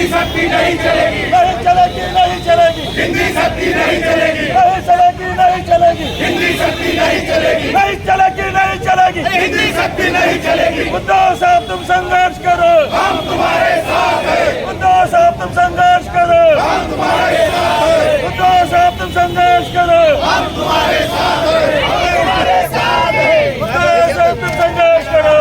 हिंदी सक्ती नहीं चलेगी। नहीं चलेगी नहीं चलेगी। हिंदी सक्ती नहीं चलेगी। नहीं चलेगी नहीं चलेगी। हिंदी सक्ती नहीं चलेगी। नहीं चलेगी नहीं चलेगी। हिंदी सक्ती नहीं चलेगी। उद्धव साहब तुम संघर्ष करो हम तुम्हारे साथ हैं उद्धव साहब तुम संघर्ष करो हम तुम्हारे साथ हैं उद्धव साहब तुम संघर्ष करो हम तुम्हारे साथ हैं हम तुम्हारे साथ हैं उद्धव साहब तुम संघर्ष करो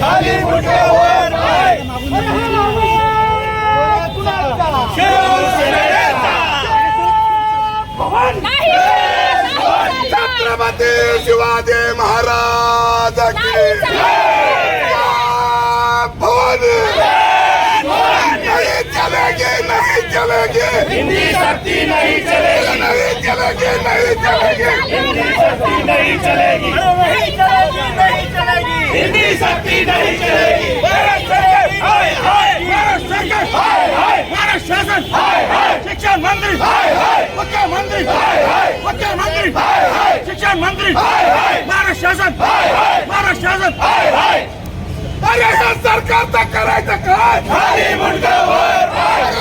खाली मुठ्यावर पाय शिवसेनेचा छत्रपती शिवाजी महाराज की जय भवानी नहीं चलेगी हिंदी शक्ति नहीं चलेगी नहीं चलेगी नहीं चलेगी हिंदी शक्ति नहीं चलेगी शक्ति नहीं चलेगी हाय हाय हाय हाय शासन शिक्षण मंत्री मुख्यमंत्री मुख्यमंत्री शिक्षण मंत्री महाराष्ट्र शासन हाय हाय शासन अरे या सरकारचं करायचं काय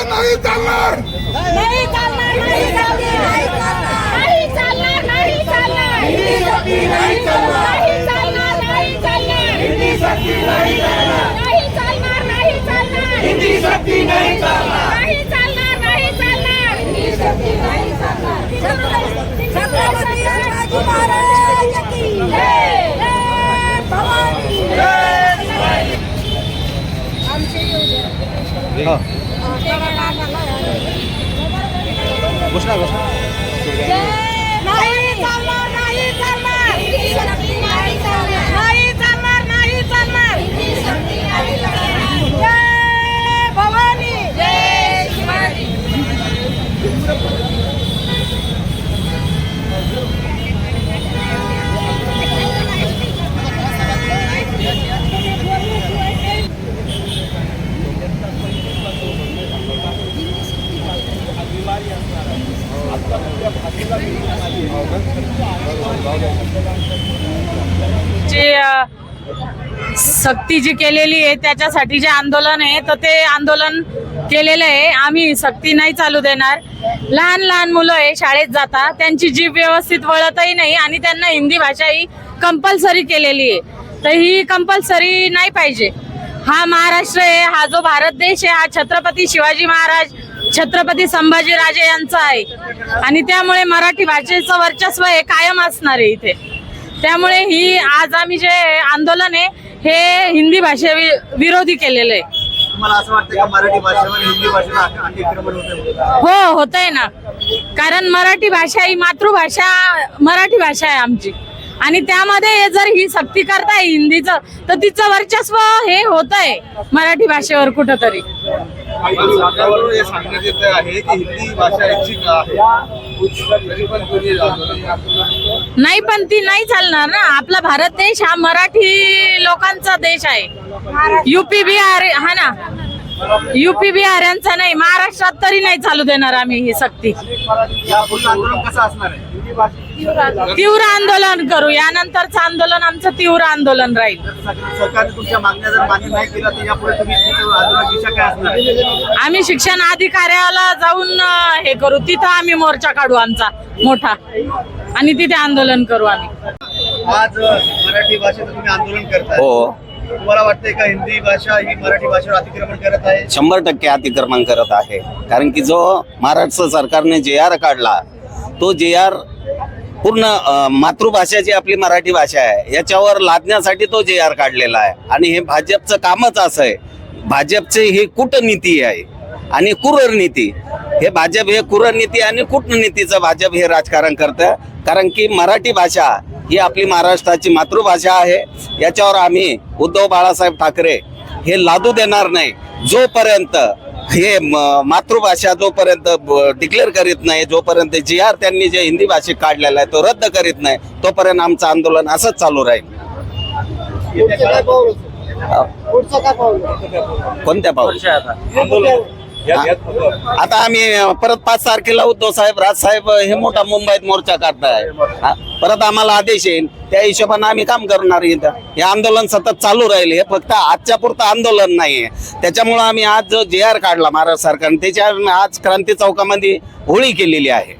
नाही चालणार नाही चालणार नाही चालणार नाही चालणार नाही चालणार शक्ती नाही चालणार नाही चालणार नाही चालणार हिंदी शक्ती नाही चालणार नाही चालणार नाही चालणार हिंदी शक्ती नाही चालणार नाही चालणार नाही चालणार हिंदी शक्ती नाही चालणार छत्रपती शिवाजी महाराज की जय जय भवानी आमचे नाही जे सक्ती जी केलेली आहे त्याच्यासाठी जे आंदोलन आहे तर ते आंदोलन केलेलं आहे. आम्ही सक्ती नाही चालू देणार. लहान लहान मुलं आहे शाळेत जाता. त्यांची जीभ व्यवस्थित वळतही नाही आणि त्यांना हिंदी भाषा ही कंपल्सरी केलेली आहे. तर ही कंपल्सरी नाही पाहिजे. हा महाराष्ट्र आहे हा जो भारत देश आहे हा छत्रपती शिवाजी महाराज छत्रपती संभाजी राजे यांचा आहे. आणि त्यामुळे मराठी भाषेचं वर्चस्व हे कायम असणार आहे इथे. त्यामुळे ही आज आम्ही जे आंदोलन आहे हे हिंदी भाषे विरोधी केलेलं आहे. होते हो होत आहे ना. कारण मराठी भाषा ही मातृभाषा मराठी भाषा आहे आमची. आणि त्यामध्ये जर ही सक्ती करताय हिंदीचं तर तिचं वर्चस्व हे होत आहे मराठी भाषेवर कुठंतरी. हे सांगण्यात येत आहे की हिंदी भाषा ऐच्छिक आहे? तरी पण तुम्ही नाही. पण ती नाही चालणार ना. आपला भारत देश हा मराठी लोकांचा देश आहे. युपी बिहार हा ना. युपी बिहार यांचा नाही. महाराष्ट्रात तरी नाही चालू देणार आम्ही ही सक्ती. कसं असणार आहे? तीव्र आंदोलन. करू. यानंतरचं आंदोलन आमचं तीव्र आंदोलन राहील. सरकारने तुमच्या मागण्या जर मान्य नाही केल्या तर यापुढे तुम्ही तुमचं आंदोलन दिशा काय असणार? आहे आम्ही शिक्षण अधिकाऱ्याला जाऊन अं, हे करू. तिथं आम्ही मोर्चा काढू आमचा मोठा. आणि तिथे आंदोलन करू आम्ही. आज मराठी भाषेचं तुम्ही आंदोलन करताय. हो. तुम्हाला वाटतंय का हिंदी भाषा ही मराठी भाषेवर अतिक्रमण करत आहे? शंभर टक्के अतिक्रमण करत आहे. कारण की जो महाराष्ट्र सरकारने जे आर काढला तो जे आर पूर्ण मातृभाषा जी आपली मराठी भाषा आहे याच्यावर लादण्यासाठी तो जे आर काढलेला आहे. आणि हे भाजपचं कामच असं आहे. भाजपची ही कूटनीती आहे आणि कुरनीती हे भाजप हे कुरनीती आणि कूटनीतीचं भाजप हे राजकारण करतं कारण की मराठी भाषा ही आपली महाराष्ट्राची मातृभाषा आहे. याच्यावर आम्ही उद्धव बाळासाहेब ठाकरे हे लादू देणार नाही. जोपर्यंत हे म- मातृभाषा जोपर्यंत डिक्लेअर करीत नाही जोपर्यंत जी आर त्यांनी जे हिंदी भाषेत काढलेला आहे तो रद्द करीत नाही तोपर्यंत आमचं आंदोलन असंच चालू राहील. कोणत्या पाऊल? आता आम्ही परत पाच तारखेला उद्धव साहेब राजसाहेब हे मोठा मुंबईत मोर्चा काढताय. परत आम्हाला आदेश येईल त्या हिशोबाने आम्ही काम करणार इथं. हे आंदोलन सतत चालू राहील. हे फक्त आजच्या पुरतं आंदोलन नाहीये. त्याच्यामुळं आम्ही आज जो जे आर काढला महाराष्ट्र सरकारने त्याच्या आज क्रांती चौकामध्ये होळी केलेली आहे.